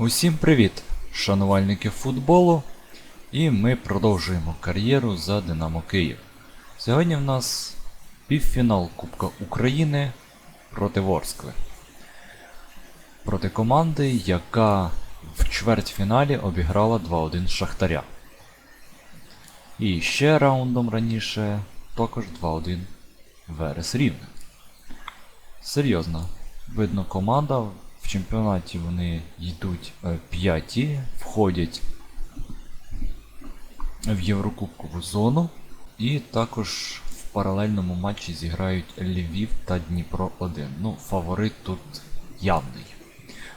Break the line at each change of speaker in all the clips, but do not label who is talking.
Усім привіт, шанувальники футболу. І ми продовжуємо кар'єру за Динамо Київ. Сьогодні в нас півфінал Кубка України проти Ворскли. Проти команди, яка в чвертьфіналі обіграла 2-1 Шахтаря. І ще раундом раніше також 2-1 Верес Рівне. Серйозно. Видно, команда чемпіонаті вони йдуть е, п'яті, входять в Єврокубкову зону. І також в паралельному матчі зіграють Львів та Дніпро 1. Ну, фаворит тут явний.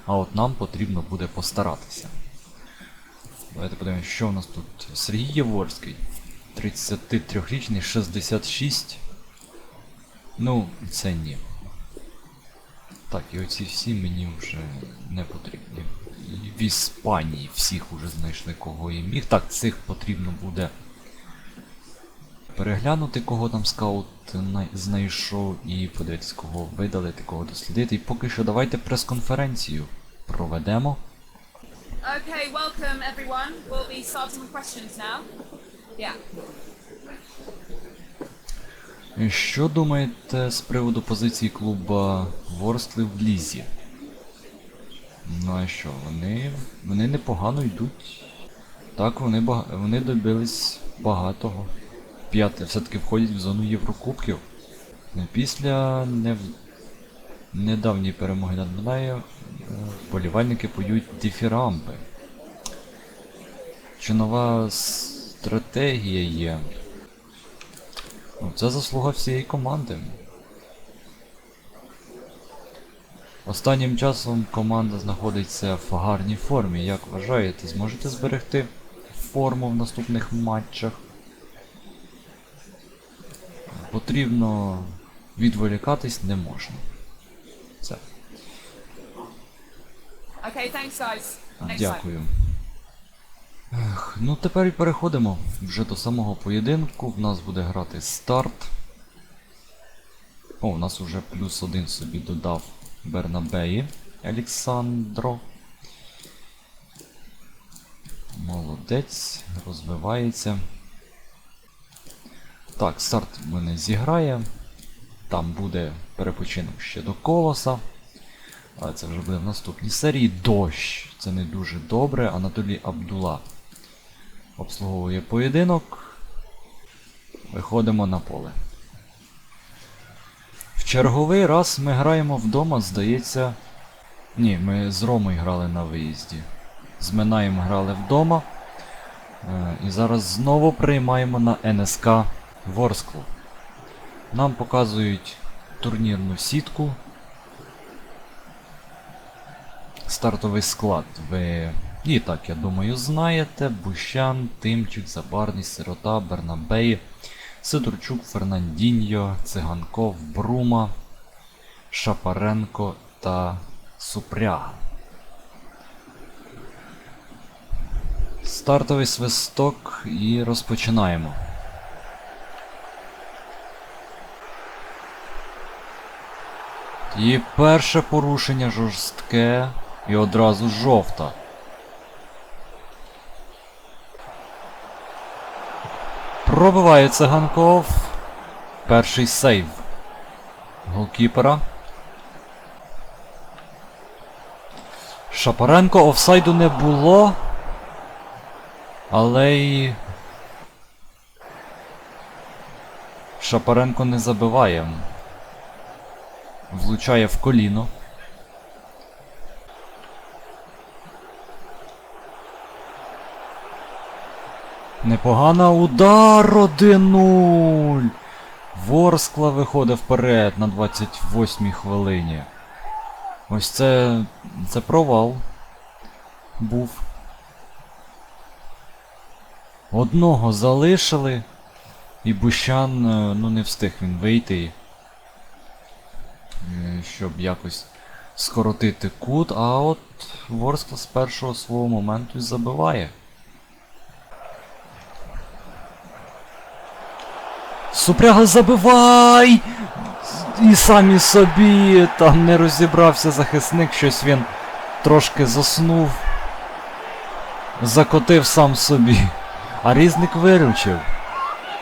А от нам потрібно буде постаратися. Давайте подивимося, що у нас тут. Сергій Єворський. 33-річний, 66. Ну, це ні. Так, і оці всі мені вже не потрібні. І в Іспанії всіх уже знайшли, кого їм міг. Так, цих потрібно буде переглянути, кого там скаут знайшов, і подивитися, кого видалити, кого дослідити. І поки що давайте прес-конференцію проведемо.
Okay, welcome everyone. We'll be starting with questions now. Yeah.
Що думаєте з приводу позиції клуба Ворскли в Лізі? Ну а що, вони, вони непогано йдуть. Так, вони, вони добились багатого. П'яте, все-таки входять в зону Єврокубків. Ну, Після нев... недавньої перемоги над Минає вболівальники поють дифірамби. Чи нова стратегія є? Ну, Це заслуга всієї команди. Останнім часом команда знаходиться в гарній формі. Як вважаєте, зможете зберегти форму в наступних матчах? Потрібно відволікатись не можна. Це.
Okay, thanks guys. Next.
Дякую. Ех, ну тепер і переходимо вже до самого поєдинку. В нас буде грати старт. О, у нас уже плюс один собі додав Бернабеї Олександро. Молодець, розвивається. Так, старт в мене зіграє. Там буде перепочинок ще до колоса. Але це вже буде в наступній серії. Дощ. Це не дуже добре. Анатолій Абдула обслуговує поєдинок. Виходимо на поле. Черговий раз ми граємо вдома, здається. Ні, ми з Ромою грали на виїзді. З Минаєм грали вдома. Е, І зараз знову приймаємо на НСК Ворсклу. Нам показують турнірну сітку. Стартовий склад ви і так, я думаю, знаєте. Бущан, Тимчик, Забарний, Сирота, Бернабей, Сидорчук, Фернандіньо, Циганков, Брума, Шапаренко та Супряга. Стартовий свисток і розпочинаємо. І перше порушення жорстке і одразу жовта. Пробиває циганков. Перший сейв голкіпера. Шапаренко офсайду не було. Але й. Шапаренко не забиває. Влучає в коліно. Непогана удар 1-0. Ворскла виходить вперед на 28-й хвилині. Ось це. це провал. Був. Одного залишили. І Бущан е, ну не встиг він вийти. е, Щоб якось скоротити кут, а от Ворскла з першого свого моменту і забиває. Супряга забивай! І самі собі там не розібрався захисник, щось він трошки заснув. закотив сам собі. А різник виручив.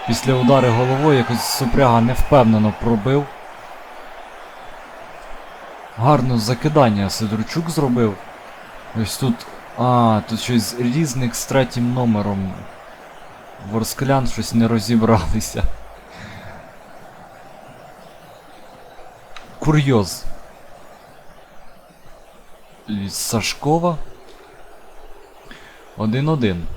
Після удари головою якось супряга невпевнено пробив. Гарно закидання Сидорчук зробив. Ось тут. А, тут щось різник з третім номером. Ворсклян щось не розібралися. Курйоз. Сашкова. Один-один.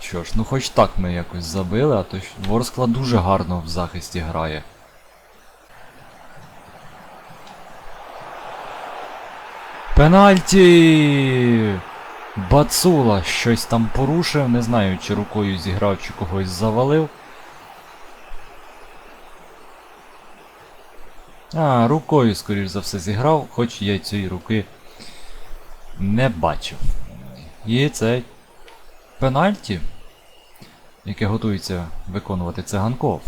Що ж, ну хоч так ми якось забили, а то Ворскла дуже гарно в захисті грає. Пенальті! Бацула щось там порушив, не знаю, чи рукою зіграв, чи когось завалив. А, рукою, скоріш за все, зіграв, хоч я цієї руки не бачив. І це пенальті, яке готується виконувати циганков.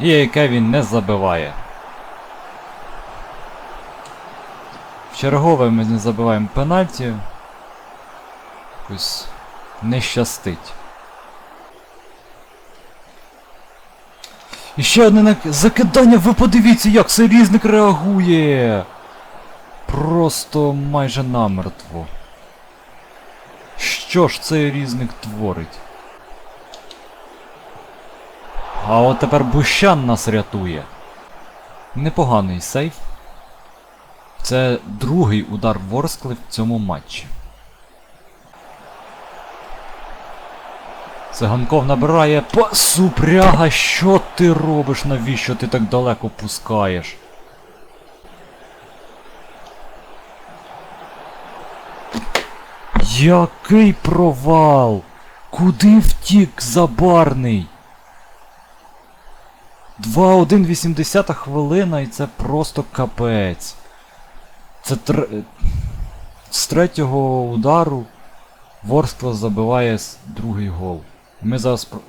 І яке він не забиває. В чергове ми не забиваємо пенальті. Якось не щастить. І ще одне нак- закидання, ви подивіться, як Серізник реагує! Просто майже намертво. Що ж цей різник творить? А от тепер Бущан нас рятує. Непоганий сейф. Це другий удар Ворскли в цьому матчі. Циганков набирає па... Супряга, що ти робиш? Навіщо ти так далеко пускаєш? Який провал! Куди втік забарний? 2-1-80 хвилина і це просто капець. Це тр... з третього удару Ворскла забиває другий гол. Ми зараз. про-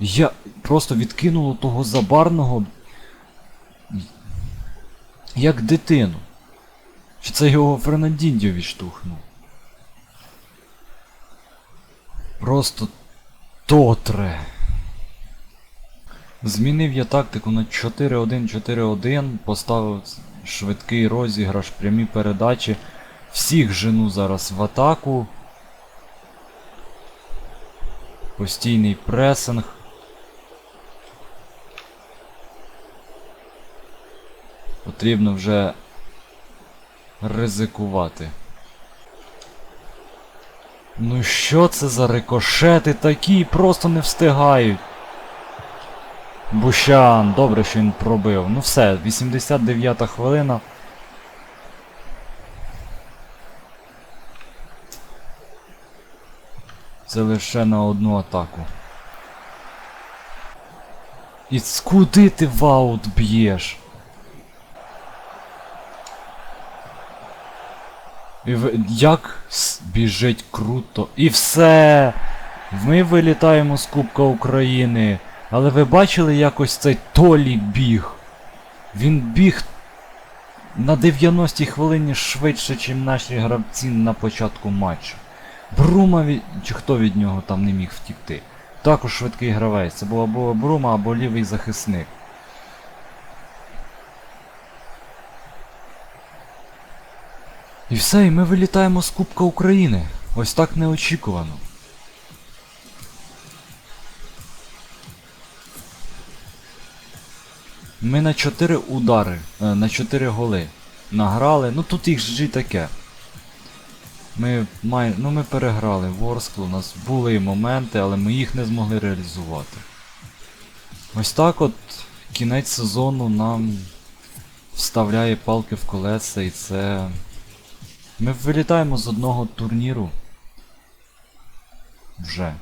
Я просто відкинуло того забарного. Як дитину. Чи це його Фернандіндіо відштовхнув? Просто тотре. Змінив я тактику на 4-1-4-1, поставив швидкий розіграш, прямі передачі. Всіх жену зараз в атаку. Постійний пресинг. Потрібно вже ризикувати. Ну що це за рикошети такі? Просто не встигають. Бущан, добре, що він пробив. Ну все, 89 хвилина. Це лише на одну атаку. І куди ти в аут б'єш? І в... Як біжить круто. І все! Ми вилітаємо з Кубка України. Але ви бачили якось цей Толі біг? Він біг на 90-й хвилині швидше, ніж наші гравці на початку матчу. Брума від... чи хто від нього там не міг втікти. Також швидкий гравець. Це був або Брума, або лівий захисник. І все, і ми вилітаємо з Кубка України. Ось так неочікувано. Ми на 4 удари, е, на 4 голи награли. Ну тут їх ж таке. Ми май... ну, ми переграли Ворсклу, у нас були моменти, але ми їх не змогли реалізувати. Ось так от кінець сезону нам вставляє палки в колеса і це. Ми вилітаємо з одного турніру. Вже.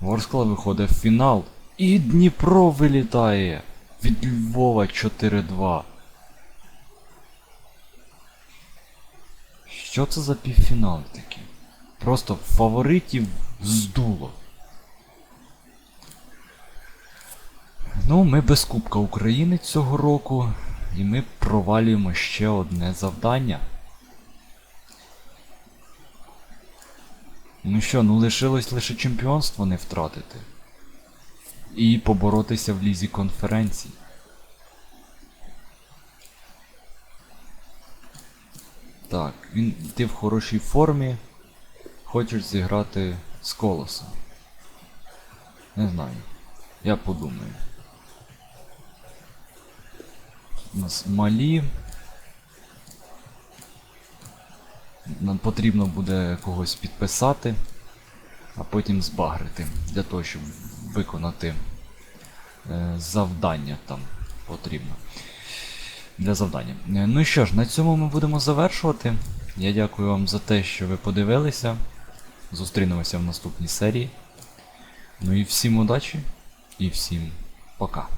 Ворскла виходить в фінал. І Дніпро вилітає від Львова 4-2. Що це за півфінал такі? Просто фаворитів здуло. Ну, ми без Кубка України цього року. І ми провалюємо ще одне завдання. Ну що, ну лишилось лише чемпіонство не втратити. І поборотися в лізі конференцій. Так, він ти в хорошій формі. Хочеш зіграти з колосом. Не знаю. Я подумаю. У нас малі. Нам потрібно буде когось підписати, а потім збагрити для того, щоб виконати е, завдання там потрібно. Для завдання. Е, Ну що ж, на цьому ми будемо завершувати. Я дякую вам за те, що ви подивилися. Зустрінемося в наступній серії. Ну і всім удачі і всім пока.